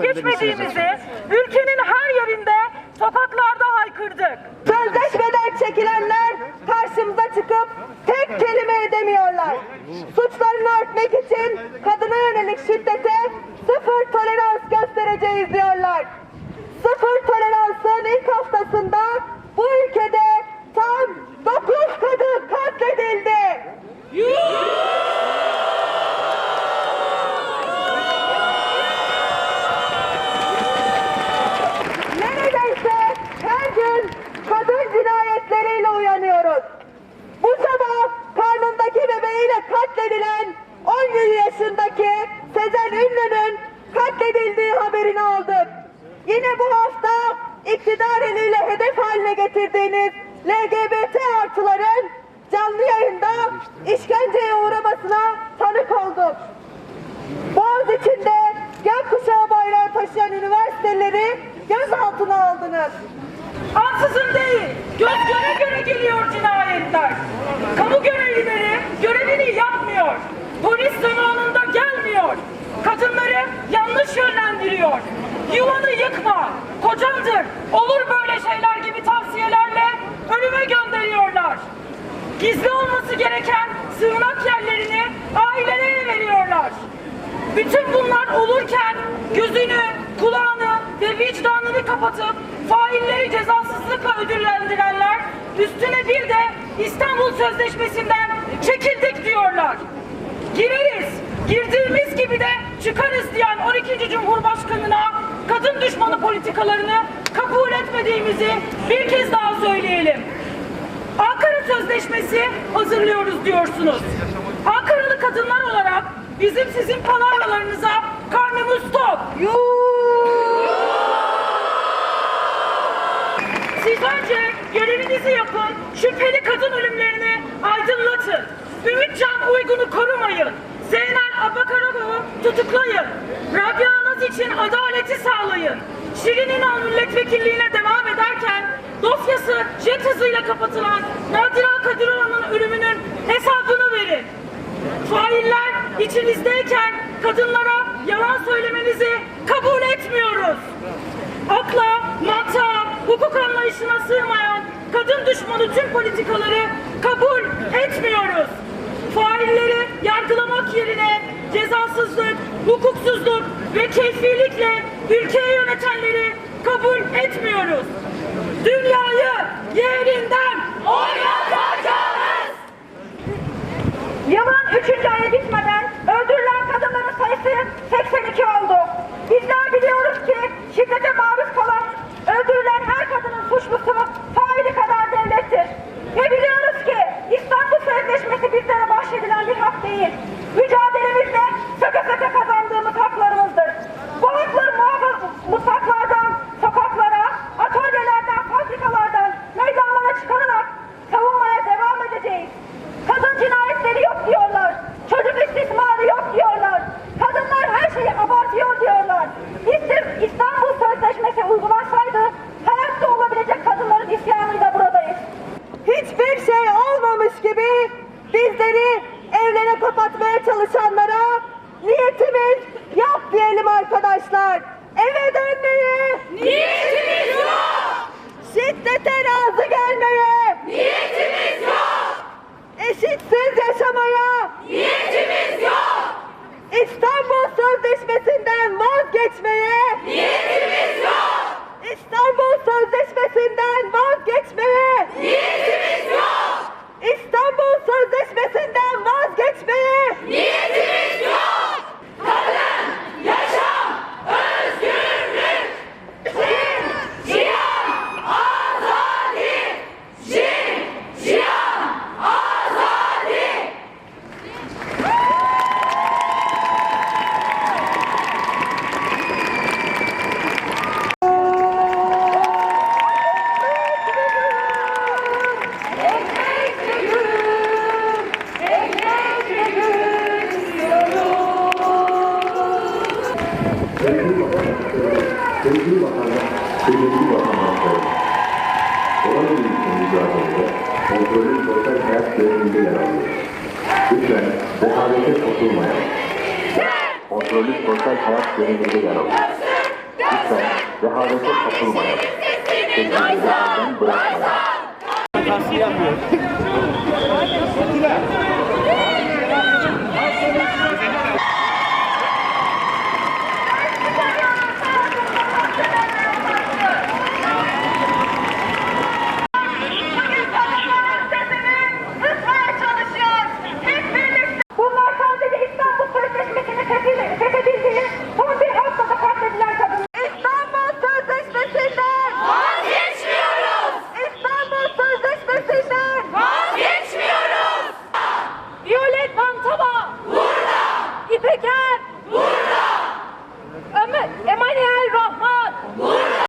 vazgeçmediğimizi ülkenin her yerinde sokaklarda haykırdık. Sözleşmeden çekilenler karşımıza çıkıp tek kelime edemiyorlar. Suçlarını örtmek için kadına yönelik şiddete sıfır tolerans göstereceğiz diyorlar. Sıfır toleransın ilk haftasında bu ülkede Yine bu hafta iktidar eliyle hedef haline getirdiğiniz LGBT artıların canlı yayında işkenceye uğramasına tanık olduk. Boğaz içinde gökkuşağı bayrağı taşıyan üniversiteleri gözaltına aldınız. Ansızın değil, göz göre göre geliyor cinayetler. Kamu görevlileri görevini yapmıyor. Polis zamanında gelmiyor. Kadınları yanlış yönlendiriyor. Yuvanı yıkma, kocandır, olur böyle şeyler gibi tavsiyelerle ölüme gönderiyorlar. Gizli olması gereken sığınak yerlerini ailelere veriyorlar. Bütün bunlar olurken gözünü, kulağını ve vicdanını kapatıp failleri cezasızlıkla ödüllendirenler üstüne bir de İstanbul Sözleşmesi'nden çekildik diyorlar. Gireriz, girdiğimiz gibi de çıkarız diyen 12. Cumhurbaşkanı'na kadın düşmanı politikalarını kabul etmediğimizi bir kez daha söyleyelim. Ankara Sözleşmesi hazırlıyoruz diyorsunuz. Ankaralı kadınlar olarak bizim sizin palavralarınıza karnımız tok. Siz önce görevinizi yapın, şüpheli kadın ölümlerini aydınlatın. Ümitcan Uygun'u korumayın. Zeynel Abakaroğlu'nu tutuklayın. İçin adaleti sağlayın. Şirin İnal milletvekilliğine devam ederken dosyası jet hızıyla kapatılan Nadira Kadirova'nın ölümünün hesabını verin. Failler içinizdeyken kadınlara yalan söylemenizi kabul etmiyoruz. Akla, mantığa, hukuk anlayışına sığmayan kadın düşmanı tüm politikaları kabul etmiyoruz. Failleri yargılamak yerine cezasızlık, hukuksuzluk ve keyfilikle ülkeyi yönetenleri kabul etmiyoruz. Dünyayı yerinden oynatacağız. Yılın 3. ayı bitmeden öldürülen kadınların sayısı 82 oldu. Bizler biliyoruz ki şiddete maruz kalan, öldürülen her kadının suçlusu diyelim arkadaşlar. Eve dönmeye Niyetimiz yok! şiddete razı gelmeye Niyetimiz yok! eşitsiz yaşamaya Niyetimiz yok! İstanbul Sözleşmesi'nden vazgeçmeye Niyetimiz yok! İstanbul Sözleşmesi'nden vazgeçmeye Niyetimiz yok! İstanbul Sözleşmesi'nden vazgeçmeye Niyetimiz yok! Kadın, yaşam, özgürlük, cin, cihan, azadi, cin, cihan, azadi. Ekmekle gün, ekmekle gün istiyorum. Sevgili vatandaşlarım, sevgili vatandaş, sevgili vatandaşlarım. Koronavirüs mücadelede kontrolün sosyal hayat görevinde yer alıyor. Lütfen rehavete sokulmayalım. Kontrolün sosyal hayat görevinde yer alıyor. Lütfen rehavete kapılmayalım. Tedbirleri elden bırakmayalım. tavsiye yapmıyoruz.